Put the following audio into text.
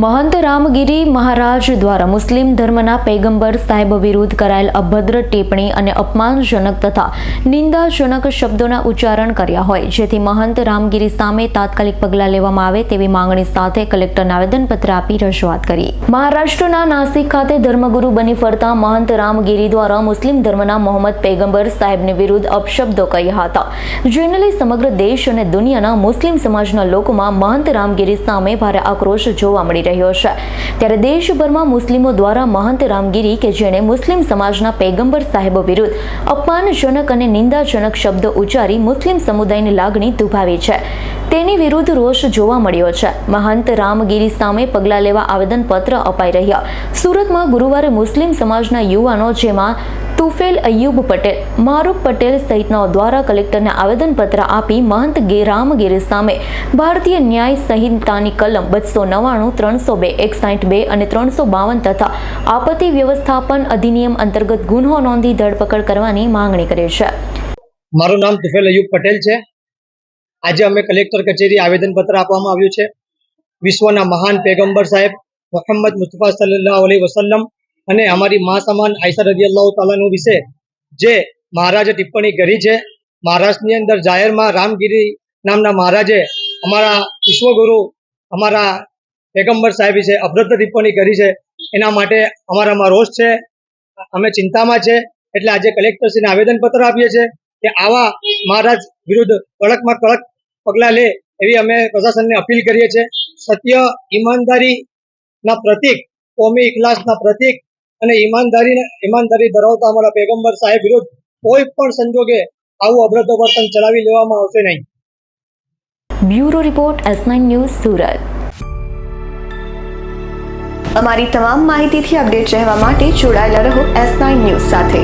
મહંત રામગીરી મહારાજ દ્વારા મુસ્લિમ ધર્મના પૈગંબર સાહેબ વિરુદ્ધ કરાયેલ અભદ્ર ટિપ્પણી અને અપમાનજનક તથા નિંદાજનક શબ્દોના ઉચ્ચારણ કર્યા હોય, જેથી મહંત રામગીરી સામે તાત્કાલિક પગલાં લેવામાં આવે તેવી માંગણી સાથે કલેક્ટરને આવેદનપત્ર આપી રજૂઆત કરી. મહારાષ્ટ્રના નાસિક ખાતે ધર્મગુરુ બની ફરતા મહંત રામગીરી દ્વારા મુસ્લિમ ધર્મના મોહમ્મદ પૈગંબર સાહેબને વિરુદ્ધ અપશબ્દો કહ્યા હતા. જેને સમગ્ર દેશ અને દુનિયાના મુસ્લિમ સમાજના લોકોમાં મહંત રામગીરી સામે ભારે આક્રોશ જોવા મળી રહ્યો છે. ત્યારે દેશભરમાં મુસ્લિમો દ્વારા મહંત રામગીરી કે જેણે મુસ્લિમ સમાજના પૈગંબર સાહેબો વિરુદ્ધ અપમાનજનક અને નિંદાજનક શબ્દો ઉચ્ચારી મુસ્લિમ સમુદાયની લાગણી દુભાવી છે. તેની વિરુદ્ધ રોષ જોવા મળ્યો છે. મહંત રામગીરી સામે પગલાં લેવા આવેદનપત્ર અપાઈ રહ્યા. સુરતમાં ગુરુવારે મુસ્લિમ સમાજના યુવાનો જેમાં તુફેલ અયુબ પટેલ મારૂફ પટેલ સહિતનાઓ દ્વારા કલેક્ટરને આવેદનપત્ર આપી મહંત ગે- રામગીરી સામે ભારતીય ન્યાય સંહિતાની કલમ બસો નવ્વાણું, ત્રણસો બે, એકસાઠ બે અને ત્રણસો બાવન તથા આપત્તિ વ્યવસ્થાપન અધિનિયમ અંતર્ગત ગુન્હો નોંધી ધરપકડ કરવાની માંગણી કરી છે. મારું નામ તુફેલ અયુબ પટેલ છે. આજે અમે કલેક્ટર કચેરી આવેદનપત્ર આપવામાં આવ્યું છે. વિશ્વના મહાન પેગંબર સાહેબ, મોહમ્મદ મુસ્તફા સલ્લાહ અલી વસલ્લમ અને અમારી મા સમાન આયસા રજી અલ્લાહ તાલાનું વિશે જે મહારાજે ટિપ્પણી કરી છે મહારાષ્ટ્રની અંદર જાહેરમાં રામગીરી નામના મહારાજે અમારા વિશ્વગુરુ, અમારા પેગંબર સાહેબ વિશે અભદ્ર ટિપ્પણી કરી છે. એના માટે અમારામાં રોષ છે, અમે ચિંતામાં છે, એટલે આજે કલેક્ટરશ્રીને આવેદનપત્ર આપીએ છીએ કે આવા મહારાજ વિરુદ્ધ કડકમાં કડક પગલાં લે એવી અમે પ્રશાસનને અપીલ કરીએ છીએ. સત્ય ઈમાનદારીના પ્રતિક, કોમી ઇખલાસના પ્રતીક અને ઈમાનદારી ઈમાનદારી ધરાવતા અમારા પેગમ્બર સાહેબ વિરુદ્ધ કોઈ પણ સંજોગે આવું અભદ્ર વર્તન ચલાવી લેવામાં આવશે નહીં. Bureau report S news Surat. અમારી તમામ માહિતીથી અપડેટ રહેવા માટે જોડાયેલા રહો એસ ન્યૂઝ સાથે.